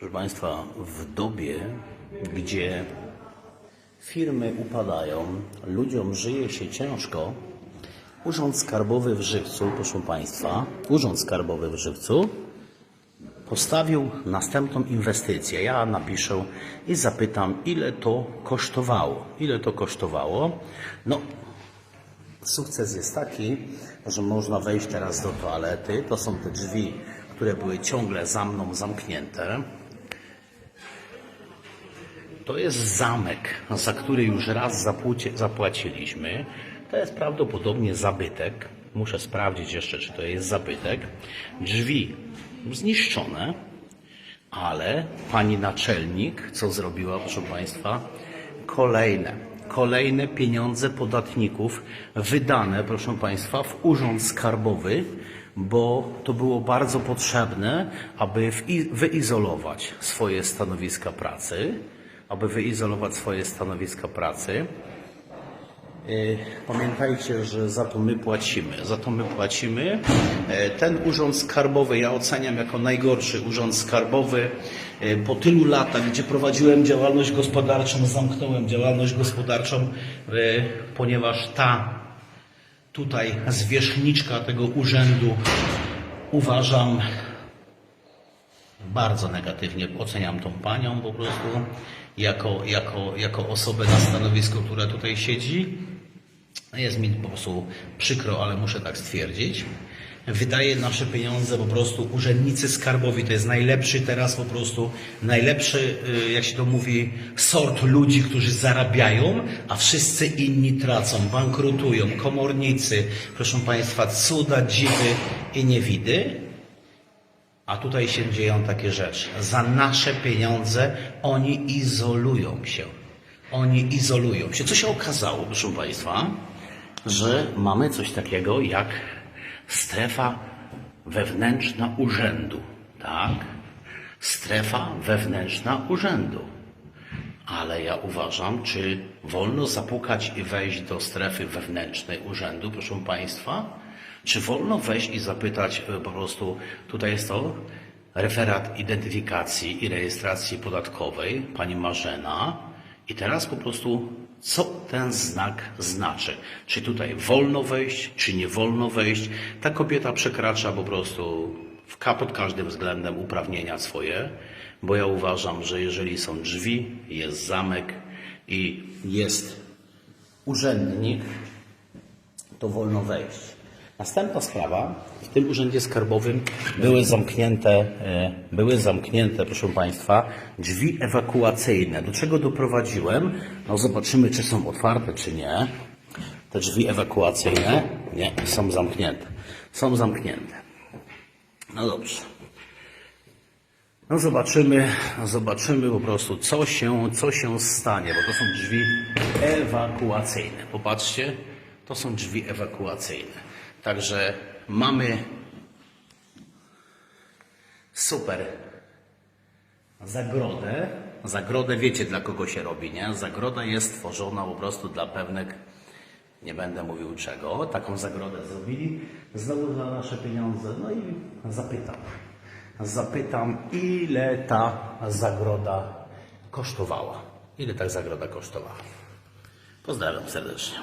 Proszę Państwa, w dobie, gdzie firmy upadają, ludziom żyje się ciężko, Urząd Skarbowy w Żywcu, proszę Państwa, Urząd Skarbowy w Żywcu postawił następną inwestycję. Ja napiszę i zapytam, ile to kosztowało. Ile to kosztowało? No, Sukces jest taki, że można wejść teraz do toalety. To są te drzwi, które były ciągle za mną zamknięte. To jest zamek, za który już raz zapłaciliśmy. To jest prawdopodobnie zabytek. Muszę sprawdzić jeszcze, czy to jest zabytek. Drzwi zniszczone, ale pani naczelnik, co zrobiła, proszę Państwa? Kolejne, kolejne pieniądze podatników wydane, proszę Państwa, w urząd skarbowy, bo to było bardzo potrzebne, aby wyi- wyizolować swoje stanowiska pracy, aby wyizolować swoje stanowiska pracy. Y, Pamiętajcie, że za to my płacimy. Za to my płacimy. E, Ten urząd skarbowy ja oceniam jako najgorszy urząd skarbowy. E, Po tylu latach, gdzie prowadziłem działalność gospodarczą, zamknąłem działalność gospodarczą, e, ponieważ ta tutaj zwierzchniczka tego urzędu uważam bardzo negatywnie oceniam tą panią po prostu jako, jako, jako osobę na stanowisku, która tutaj siedzi. Jest mi po prostu przykro, ale muszę tak stwierdzić. Wydaje nasze pieniądze po prostu urzędnicy skarbowi. To jest najlepszy teraz po prostu, najlepszy, y, jak się to mówi, sort ludzi, którzy zarabiają, a wszyscy inni tracą, bankrutują, komornicy, proszę Państwa, cuda, dziwy i niewidy. A tutaj się dzieją takie rzeczy. Za nasze pieniądze oni izolują się. Oni izolują się. Co się okazało, proszę Państwa, że mamy coś takiego jak strefa wewnętrzna urzędu. Tak? Strefa wewnętrzna urzędu. Ale ja uważam, czy wolno zapukać i wejść do strefy wewnętrznej urzędu, proszę Państwa? Czy wolno wejść i zapytać e, po prostu, tutaj jest to referat identyfikacji i rejestracji podatkowej, pani Marzena, i teraz po prostu, co ten znak znaczy? Czy tutaj wolno wejść, czy nie wolno wejść? Ta kobieta przekracza po prostu w pod każdym względem uprawnienia swoje, bo ja uważam, że jeżeli są drzwi, jest zamek i jest urzędnik, to wolno wejść. Następna sprawa. W tym urzędzie skarbowym były zamknięte, e, były zamknięte, proszę Państwa, drzwi ewakuacyjne. Do czego doprowadziłem? No zobaczymy, czy są otwarte, czy nie. Te drzwi ewakuacyjne, nie, są zamknięte. Są zamknięte. No dobrze. No zobaczymy, zobaczymy po prostu, co się, co się stanie, bo to są drzwi ewakuacyjne. Popatrzcie, to są drzwi ewakuacyjne. Także mamy super zagrodę. Zagrodę wiecie dla kogo się robi, nie? Zagroda jest tworzona po prostu dla pewnych, nie będę mówił czego. Taką zagrodę zrobili znowu za nasze pieniądze. No i zapytam, zapytam ile ta zagroda kosztowała. Ile ta zagroda kosztowała? Pozdrawiam serdecznie.